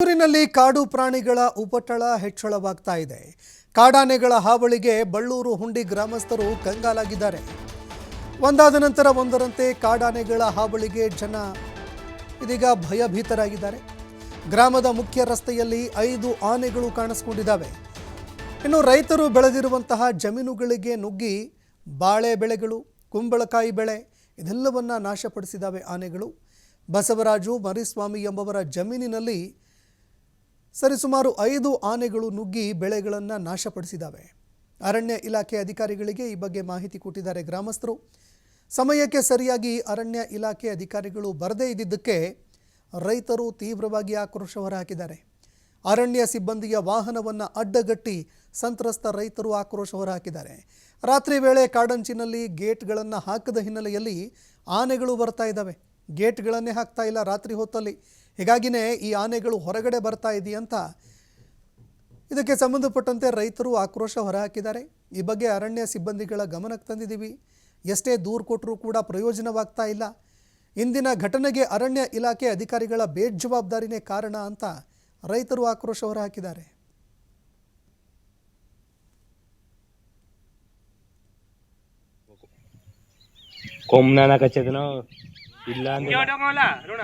ಬೆಂಗಳೂರಿನಲ್ಲಿ ಕಾಡು ಪ್ರಾಣಿಗಳ ಉಪಟಳ ಹೆಚ್ಚಳವಾಗ್ತಾ ಇದೆ. ಕಾಡಾನೆಗಳ ಹಾವಳಿಗೆ ಬಳ್ಳೂರು ಹುಂಡಿ ಗ್ರಾಮಸ್ಥರು ಕಂಗಾಲಾಗಿದ್ದಾರೆ. ಒಂದಾದ ನಂತರ ಒಂದರಂತೆ ಕಾಡಾನೆಗಳ ಹಾವಳಿಗೆ ಜನ ಇದೀಗ ಭಯಭೀತರಾಗಿದ್ದಾರೆ. ಗ್ರಾಮದ ಮುಖ್ಯ ರಸ್ತೆಯಲ್ಲಿ ಐದು ಆನೆಗಳು ಕಾಣಿಸ್ಕೊಂಡಿದ್ದಾವೆ. ಇನ್ನು ರೈತರು ಬೆಳೆದಿರುವಂತಹ ಜಮೀನುಗಳಿಗೆ ನುಗ್ಗಿ ಬಾಳೆ ಬೆಳೆಗಳು, ಕುಂಬಳಕಾಯಿ ಬೆಳೆ ಇದೆಲ್ಲವನ್ನ ನಾಶಪಡಿಸಿದ್ದಾವೆ ಆನೆಗಳು. ಬಸವರಾಜು ಮರಿಸ್ವಾಮಿ ಎಂಬವರ ಜಮೀನಿನಲ್ಲಿ ಸರಿಸುಮಾರು ಐದು ಆನೆಗಳು ನುಗ್ಗಿ ಬೆಳೆಗಳನ್ನು ನಾಶಪಡಿಸಿದ್ದಾವೆ. ಅರಣ್ಯ ಇಲಾಖೆ ಅಧಿಕಾರಿಗಳಿಗೆ ಈ ಬಗ್ಗೆ ಮಾಹಿತಿ ಕೊಟ್ಟಿದ್ದಾರೆ ಗ್ರಾಮಸ್ಥರು. ಸಮಯಕ್ಕೆ ಸರಿಯಾಗಿ ಅರಣ್ಯ ಇಲಾಖೆ ಅಧಿಕಾರಿಗಳು ಬರದೇ ಇದ್ದಿದ್ದಕ್ಕೆ ರೈತರು ತೀವ್ರವಾಗಿ ಆಕ್ರೋಶ ಹೊರಹಾಕಿದ್ದಾರೆ. ಅರಣ್ಯ ಸಿಬ್ಬಂದಿಯ ವಾಹನವನ್ನು ಅಡ್ಡಗಟ್ಟಿ ಸಂತ್ರಸ್ತ ರೈತರು ಆಕ್ರೋಶ ಹೊರಹಾಕಿದ್ದಾರೆ. ರಾತ್ರಿ ವೇಳೆ ಕಾಡಂಚಿನಲ್ಲಿ ಗೇಟ್ಗಳನ್ನು ಹಾಕದ ಹಿನ್ನೆಲೆಯಲ್ಲಿ ಆನೆಗಳು ಬರ್ತಾ ಇದ್ದಾವೆ. ಗೇಟ್ಗಳನ್ನೇ ಹಾಕ್ತಾ ಇಲ್ಲ ರಾತ್ರಿ ಹೊತ್ತಲ್ಲಿ. ಹೀಗಾಗಿನೇ ಈ ಆನೆಗಳು ಹೊರಗಡೆ ಬರ್ತಾ ಇದೆಯಂತ ಇದಕ್ಕೆ ಸಂಬಂಧಪಟ್ಟಂತೆ ರೈತರು ಆಕ್ರೋಶ ಹೊರಹಾಕಿದ್ದಾರೆ. ಈ ಬಗ್ಗೆ ಅರಣ್ಯ ಸಿಬ್ಬಂದಿಗಳ ಗಮನಕ್ಕೆ ತಂದಿದ್ದೀವಿ. ಎಷ್ಟೇ ದೂರು ಕೊಟ್ಟರೂ ಕೂಡ ಪ್ರಯೋಜನವಾಗ್ತಾ ಇಲ್ಲ. ಇಂದಿನ ಘಟನೆಗೆ ಅರಣ್ಯ ಇಲಾಖೆ ಅಧಿಕಾರಿಗಳ ಬೇಜವಾಬ್ದಾರಿನೇ ಕಾರಣ ಅಂತ ರೈತರು ಆಕ್ರೋಶ ಹೊರಹಾಕಿದ್ದಾರೆ. ಕೊಮ್ಮನ ಕಚ್ಚದನೋ ಇಲ್ಲ ಅಂದ್ರೆ ಹೊಟ್ಟೋಗಲ್ಲ ಋಣ